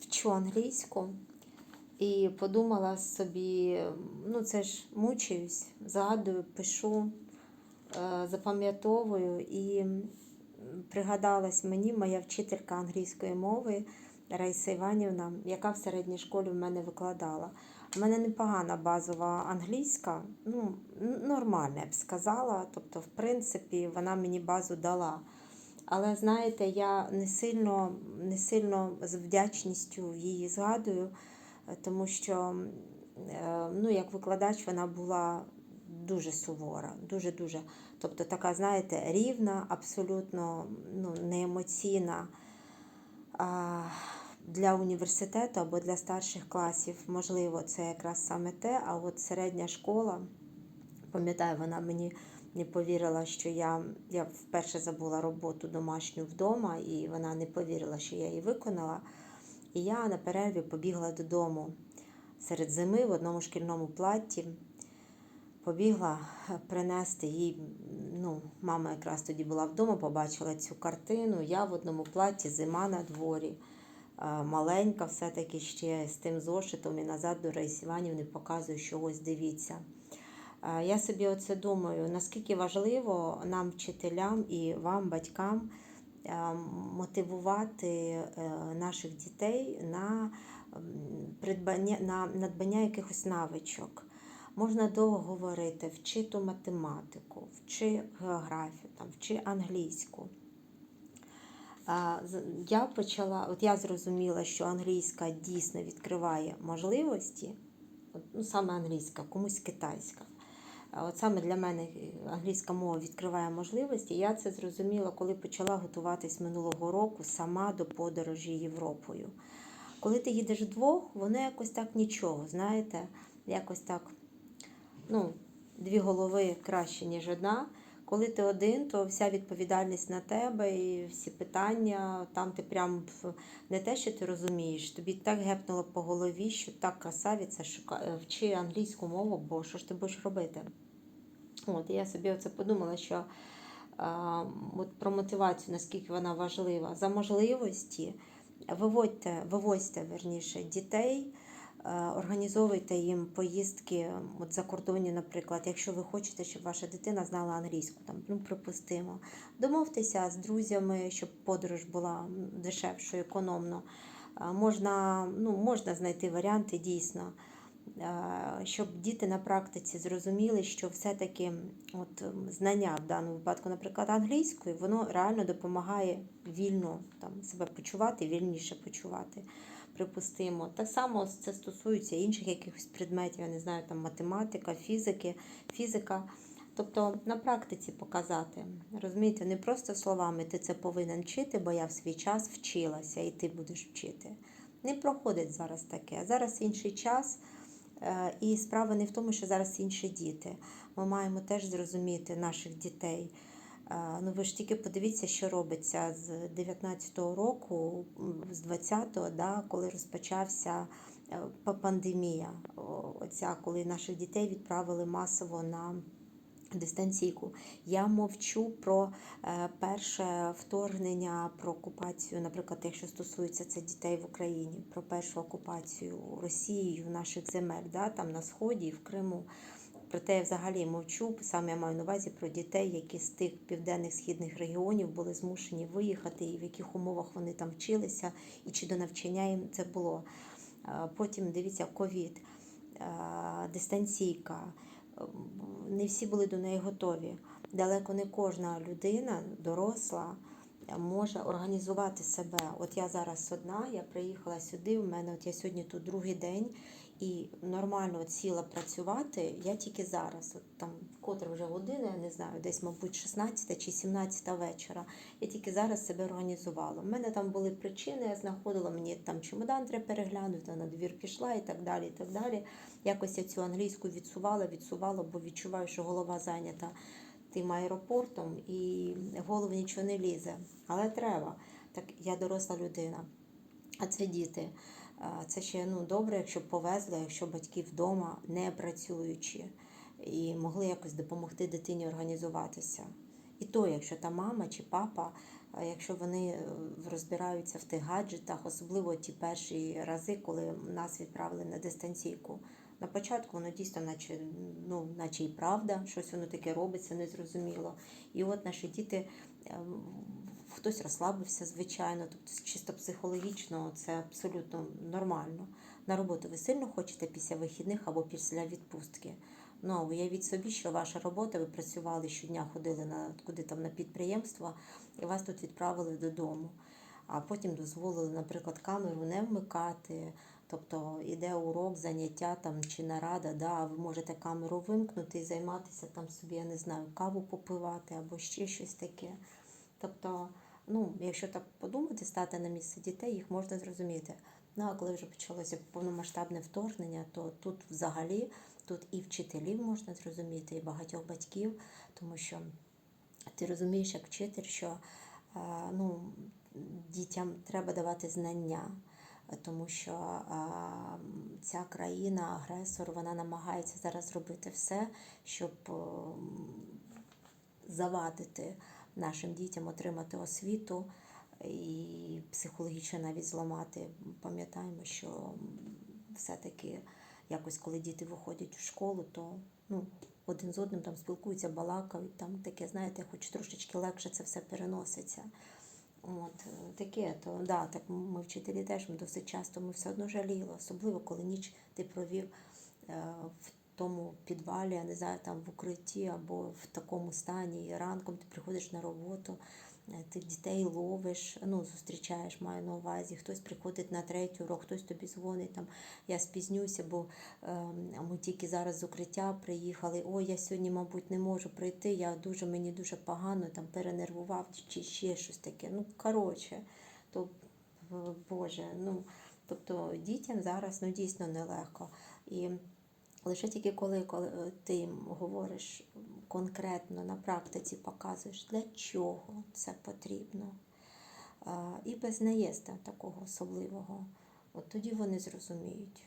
вчу англійську і подумала собі, ну це ж мучаюсь, згадую, пишу, е, запам'ятовую і пригадалась мені моя вчителька англійської мови Раїса Іванівна, яка в середній школі в мене викладала. У мене непогана базова англійська, ну, нормальна, я б сказала. Тобто, в принципі, вона мені базу дала. Але знаєте, я не сильно, не сильно з вдячністю її згадую, е, тому що е, ну, як викладач вона була дуже сувора, дуже-дуже. Тобто така, знаєте, рівна, абсолютно ну, неемоційна. Для університету або для старших класів, можливо, це якраз саме те. А от середня школа, пам'ятаю, вона мені не повірила, що я, я вперше забула роботу домашню вдома, і вона не повірила, що я її виконала. І я на перерві побігла додому серед зими в одному шкільному платті. Побігла принести їй. Ну, мама якраз тоді була вдома, побачила цю картину. Я в одному платі, зима на дворі, е, маленька, все-таки ще з тим зошитом і назад до Раїсі Іванівни показую, що ось дивіться. Я собі оце думаю, наскільки важливо нам, вчителям і вам, батькам, мотивувати е, наших дітей на придбання, на надбання якихось навичок. Можна довго говорити, вчи ту математику, вчи географію, там, вчи англійську. Я почала, от я зрозуміла, що англійська дійсно відкриває можливості, ну саме англійська, комусь китайська. От саме для мене е, англійська мова відкриває можливості. Я це зрозуміла, коли почала готуватись минулого року сама до подорожі Європою. Коли ти їдеш вдвох, воно якось так нічого, знаєте, якось так, ну, дві голови краще, ніж одна. Коли ти один, то вся відповідальність на тебе і всі питання, там ти прям не те, що ти розумієш, тобі так гепнуло по голові, що так красавіця, шука... е, вчи англійську мову, бо що ж ти будеш робити? От, я собі оце подумала, що а, от про мотивацію, наскільки вона важлива. За можливості виводьте, вивозьте верніше дітей, організовуйте їм поїздки от за кордоні, наприклад, якщо ви хочете, щоб ваша дитина знала англійську, там, ну, припустимо. Домовтеся з друзями, щоб подорож була дешевшою, економно. Е, Можна, ну, можна знайти варіанти дійсно е, щоб діти на практиці зрозуміли, що все-таки от знання в даному випадку, наприклад, англійської, воно реально допомагає вільно там, себе почувати, вільніше почувати. Припустимо. Так само це стосується інших якихось предметів, я не знаю, там математика, фізики, фізика. Тобто на практиці показати. Розумієте, не просто словами ти це повинен вчити, бо я в свій час вчилася і ти будеш вчити. Не проходить зараз таке. Зараз інший час. Е, І справа не в тому, що зараз інші діти. Ми маємо теж зрозуміти наших дітей. Е, Ну ви ж тільки подивіться, що робиться з 19-го року, з 20-го, да, коли розпочався е, пандемія. Оця, коли наших дітей відправили масово на дистанційку. Я мовчу про е, перше вторгнення, про окупацію, наприклад, якщо стосується це дітей в Україні, про першу окупацію Росією наших земель, да, там на Сході і в Криму. Проте я взагалі мовчу, саме я маю на увазі про дітей, які з тих південних східних регіонів були змушені виїхати, і в яких умовах вони там вчилися, і чи до навчання їм це було. Е, Потім дивіться, ковід, е, дистанційка. Не всі були до неї готові. Далеко не кожна людина, доросла, може організувати себе. От я зараз одна, я приїхала сюди. У мене от я сьогодні тут другий день і нормально от сіла працювати. Я тільки зараз, от там котра вже година, я не знаю, десь, мабуть, 16 чи 17 вечора. Я тільки зараз себе організувала. У мене там були причини, я знаходила, мені там чемодан треба переглянути, на двір пішла і так далі. і так далі. Якось я цю англійську відсувала, відсувала, бо відчуваю, що голова зайнята тим аеропортом і голову нічого не лізе. Але треба. Так я доросла людина. А це діти. Це ще ну, добре, якщо повезли, якщо батьки вдома не працюючи і могли якось допомогти дитині організуватися. І то, якщо та мама чи папа якщо вони е, розбираються в тих гаджетах, особливо ті перші рази, коли нас відправили на дистанційку. На початку воно дійсно, наче, ну, наче і правда, щось воно таке робиться, незрозуміло. І от наші діти, ем, хтось розслабився, звичайно, тобто чисто психологічно це абсолютно нормально. На роботу ви сильно хочете після вихідних або після відпустки. Ну, уявіть собі, що ваша робота, ви працювали щодня, ходили на куди там на підприємства, і вас тут відправили додому. А потім дозволили, наприклад, камеру не вмикати. Тобто іде урок, заняття там чи нарада, да, ви можете камеру вимкнути і займатися там собі, я не знаю, каву попивати або ще щось таке. Тобто, ну, якщо так подумати, стати на місце дітей, їх можна зрозуміти. Ну а коли вже почалося повномасштабне вторгнення, то тут взагалі тут і вчителів можна зрозуміти, і багатьох батьків, тому що ти розумієш як вчитель, що е, ну, дітям треба давати знання, тому що ця країна, агресор, вона намагається зараз зробити все, щоб завадити нашим дітям отримати освіту і психологічно навіть зламати. Пам'ятаємо, що все-таки якось, коли діти виходять у школу, то ну, один з одним там спілкуються, балакають, там таке, знаєте, хоч трошечки легше це все переноситься. От е, таке, то да, так ми вчителі теж ми досить часто ми все одно жаліли, особливо коли ніч ти провів е, в тому підвалі, я не знаю, там в укритті або в такому стані, і ранком ти приходиш на роботу, е, ти дітей ловиш, ну, зустрічаєш, маю на увазі, хтось приходить на третій урок, хтось тобі дзвонить, там, я спізнюся, бо е, ми тільки зараз з укриття приїхали, ой, я сьогодні, мабуть, не можу прийти, я дуже, мені дуже погано, там, перенервував, чи ще щось таке. Ну, коротше, то, Боже, ну, тобто дітям зараз, ну, дійсно нелегко. І Лише тільки коли, коли е, ти говориш конкретно на практиці, показуєш, для чого це потрібно. І без наїзда такого особливого. От тоді вони зрозуміють.